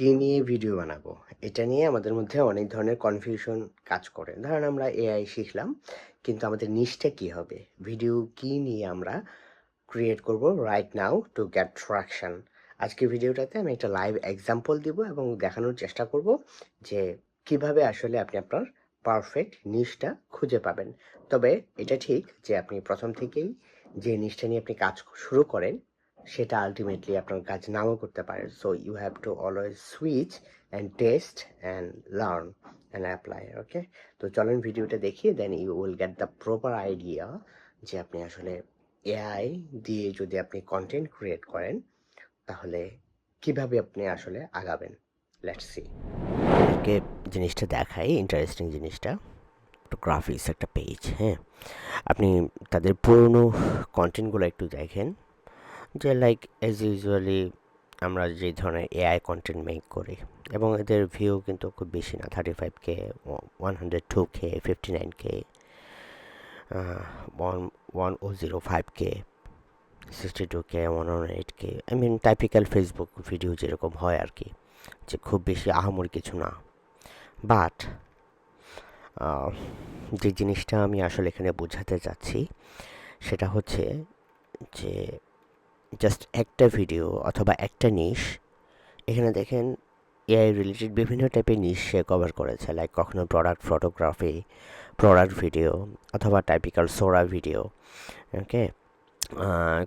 কী নিয়ে ভিডিও বানাবো। এটা নিয়ে আমাদের মধ্যে অনেক ধরনের কনফিউশন কাজ করে। ধরেন আমরা এআই শিখলাম, কিন্তু আমাদের নিচটা কি হবে? ভিডিও কি নিয়ে আমরা ক্রিয়েট করব right now to get traction আজকের ভিডিওটাতে আমি একটা লাইভ এক্সাম্পল দিব এবং দেখানোর চেষ্টা করব যে কীভাবে আসলে আপনি আপনার পারফেক্ট নিশটা খুঁজে পাবেন। তবে এটা ঠিক যে আপনি প্রথম থেকেই যে নিশটা নিয়ে আপনি কাজ শুরু করেন সেটা আলটিমেটলি আপনার কাজ নাও করতে পারে। So you have to always switch and test and learn and apply okay তো চলেন ভিডিওটা দেখি then you will get the proper idea যে আপনি আসলে এআই দিয়ে যদি আপনি কন্টেন্ট ক্রিয়েট করেন, তাহলে কীভাবে আপনি আসলে আগাবেন? লেটস সি জিনিসটা দেখাই ইন্টারেস্টিং জিনিসটা। একটু গ্রাফিক্স একটা পেজ হ্যাঁ? আপনি তাদের পুরনো কন্টেন্টগুলো একটু দেখেন। যে লাইক অ্যাজ ইউজুয়ালি আমরা যে ধরনের এআই কন্টেন্ট মেক করি এবং এদের ভিউ কিন্তু খুব বেশি না thirty five K one hundred two K fifty nine K one one O zero five K sixty two K one one eight K I mean typical Facebook video যেরকম হয় আর কি যে খুব বেশি আহামরি কিছু না। বাট যে জিনিসটা আমি আসলে এখানে বোঝাতে চাচ্ছি, সেটা হচ্ছে যে জাস্ট একটা ভিডিও অথবা একটা নিশ এখানে দেখেন এআই রিলেটেড বিভিন্ন টাইপের নিশ সে কভার করেছে লাইক কখনো প্রোডাক্ট ফটোগ্রাফি প্রোডাক্ট ভিডিও অথবা টাইপিক্যাল সোরা ভিডিও ওকে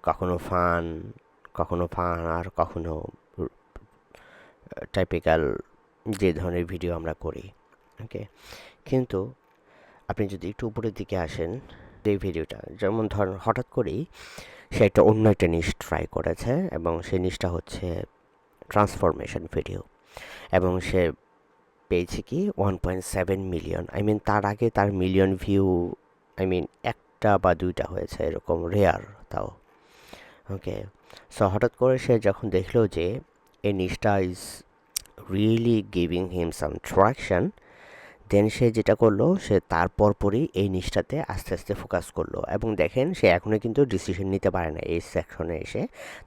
কখনো ফান কখনো ফান আর কখনো টাইপিক্যাল যে ধরনের ভিডিও আমরা করি ওকে কিন্তু আপনি যদি একটু উপরের দিকে আসেন, এই ভিডিওটা যেমন ধরেন হঠাৎ করেই সে একটা অন্য একটা নিশ ট্রাই করেছে এবং সেই নিশটা হচ্ছে ট্রান্সফরমেশন ভিডিও এবং সে পেয়েছে কি one point seven million I mean তার আগে তার মিলিয়ন ভিউ আই মিন একটা বা দুইটা হয়েছে, এরকম রেয়ার তাও। ওকে সো হঠাৎ করে সে যখন দেখল যে এই নিশটা is really giving him some traction then সে যেটা করল, সে তারপর পরই এই নিশটাতে আস্তে আস্তে ফোকাস করল। এবং দেখেন, সে এখনও কিন্তু ডিসিশন নিতে পারে না এই সেকশনে এসে।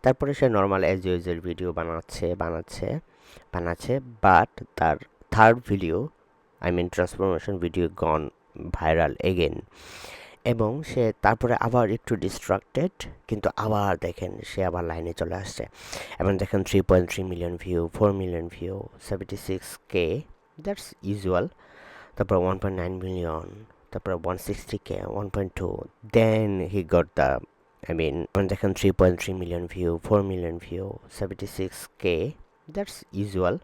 তারপরে সে নর্মাল এজ ইউজের ভিডিও বানাচ্ছে বানাচ্ছে বানাচ্ছে। বাট তার third video I mean transformation video gone viral again এবং সে তারপরে আবার একটু ডিস্ট্রাক্টেড কিন্তু আবার দেখেন, সে আবার লাইনে চলে আসছে। এবং দেখেন three point three million view four million view seventy six K that's usual তারপর ওয়ান পয়েন্ট নাইন মিলিয়ন তারপর one sixty K one point two then he got the I mean দেখেন three point three million view four million view seventy six K that's usual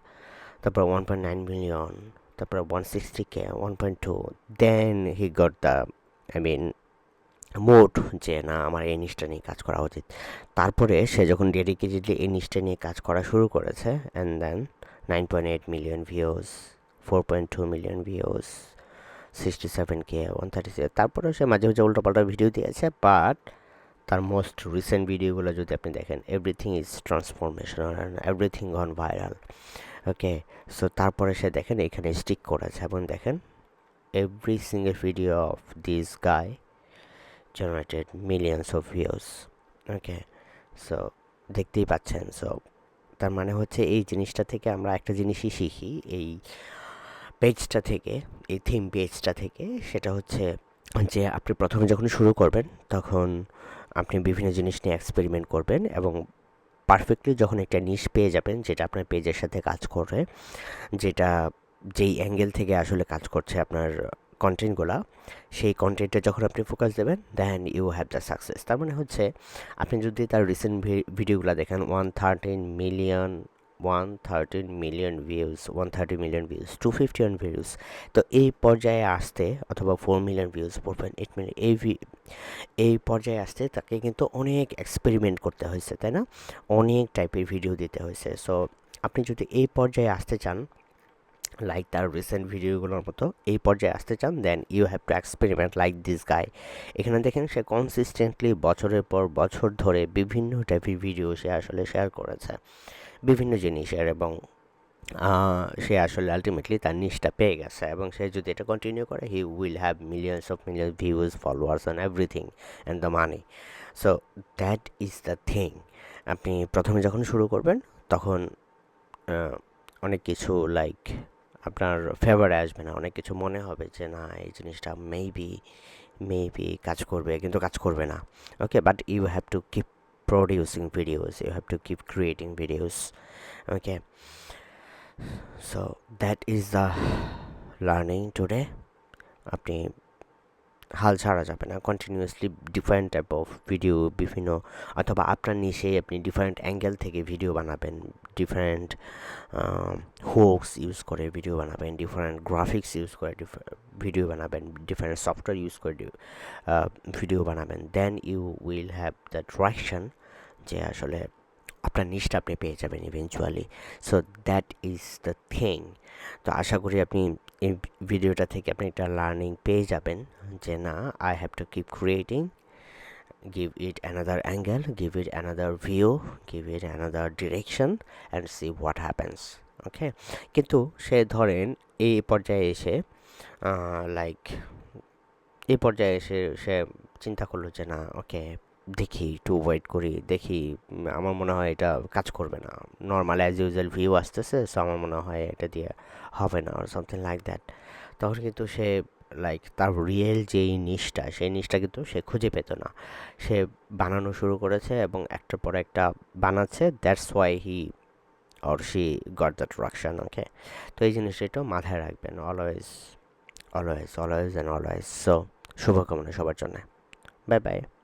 তারপর one point nine million তারপর one sixty K one point two then he got the I mean মোট যে না, আমার এই নিচটা নিয়ে কাজ করা উচিত। তারপরে সে যখন ডেডিকেটেডলি এই নিচটা নিয়ে কাজ করা শুরু করেছে and then nine point eight million views four point two million views sixty seven K one thirty seven তারপরে সে মাঝে মাঝে উল্টোপাল্টা ভিডিও দিয়েছে বাট তার মোস্ট রিসেন্ট ভিডিওগুলো যদি আপনি দেখেন everything is transformational and everything on viral okay so তারপরে সে দেখেন, এখানে স্টিক করেছে। এবং দেখেন every single video of this guy generated millions of views okay so দেখতেই পাচ্ছেন। সো তার মানে হচ্ছে এই জিনিসটা থেকে আমরা একটা জিনিসই শিখি, এই পেজটা থেকে, এই থিম পেজটা থেকে সেটা হচ্ছে যে আপনি প্রথমে যখন শুরু করবেন, তখন আপনি বিভিন্ন জিনিস নিয়ে এক্সপেরিমেন্ট করবেন এবং পারফেক্টলি যখন একটা নিশ পেয়ে যাবেন, যেটা আপনার পেজের সাথে কাজ করে যেটা যেই অ্যাঙ্গেল থেকে আসলে কাজ করছে আপনার কন্টেন্টগুলো সেই কন্টেন্টে যখন আপনি ফোকাস দেবেন then you have the success তার মানে হচ্ছে, আপনি যদি তার রিসেন্ট ভিডিওগুলো দেখেন one thirteen million one thirteen million views one thirty million views two fifty one views তো এই পর্যায়ে আসতে অথবা four million views four point eight million এই এই পর্যায়ে আসতে তাকে কিন্তু অনেক এক্সপেরিমেন্ট করতে হয়েছে, তাই না? অনেক টাইপের ভিডিও দিতে হয়েছে। সো আপনি যদি এই পর্যায়ে আসতে চান লাইক তার রিসেন্ট ভিডিওগুলোর মতো, এই পর্যায়ে আসতে চান then you have to experiment like this guy এখানে দেখেন সে কনসিস্টেন্টলি বছরের পর বছর ধরে বিভিন্ন টাইপের ভিডিও সে আসলে শেয়ার করেছে। বিভিন্ন জিনিসের এবং সে আসলে আলটিমেটলি তার নিশটা পেয়ে গেছে এবং সে যদি এটা কন্টিনিউ করে he will have millions of millions views followers and everything and the money so that is the thing আপনি প্রথমে যখন শুরু করবেন, তখন অনেক কিছু লাইক আপনার ফেভারে আসবে না। অনেক কিছু মনে হবে যে, না, এই জিনিসটা মেবি মেবি কাজ করবে, কিন্তু কাজ করবে না। Okay but you have to keep producing videos you have to keep creating videos okay so that is the learning today আপনি হাল ছাড়া যাবে না। Continuously different type of video বিভিন্ন, অথবা আপনার নিশে আপনি ডিফারেন্ট অ্যাঙ্গেল থেকে ভিডিও বানাবেন ডিফারেন্ট হোক্স ইউজ করে ভিডিও বানাবেন ডিফারেন্ট গ্রাফিক্স ইউজ করে ভিডিও বানাবেন ডিফারেন্ট সফটওয়্যার ইউজ করে ভিডিও বানাবেন। Then you will have the direction যে আসলে আপনার নিশটা আপনি পেয়ে যাবেন eventually so that is the thing তো আশা করি আপনি এই ভিডিওটা থেকে আপনি একটা লার্নিং পেয়ে যাবেন। যে না I have to keep creating give it another angle give it another view give it another direction and see what happens okay কিন্তু সে ধরেন এই পর্যায়ে এসে লাইক এই পর্যায়ে এসে সে চিন্তা করল যে না, ওকে, দেখি একটু ওয়েট করি, দেখি আমার মনে হয় এটা কাজ করবে না। নর্মাল অ্যাজ ইউজুয়াল ভিউ আসতেছে সো আমার মনে হয় এটা দিয়ে হবে না আর সামথিং লাইক দ্যাট তখন কিন্তু সে লাইক তার রিয়েল যেই নিশটা সেই নিশটা কিন্তু সে খুঁজে পেত না। সে বানানো শুরু করেছে এবং একটার পর একটা বানাচ্ছে that's why he or she got the traction okay তো এই জিনিসটা একটু মাথায় রাখবেন always always always and always so শুভকামনা সবার জন্য। Bye bye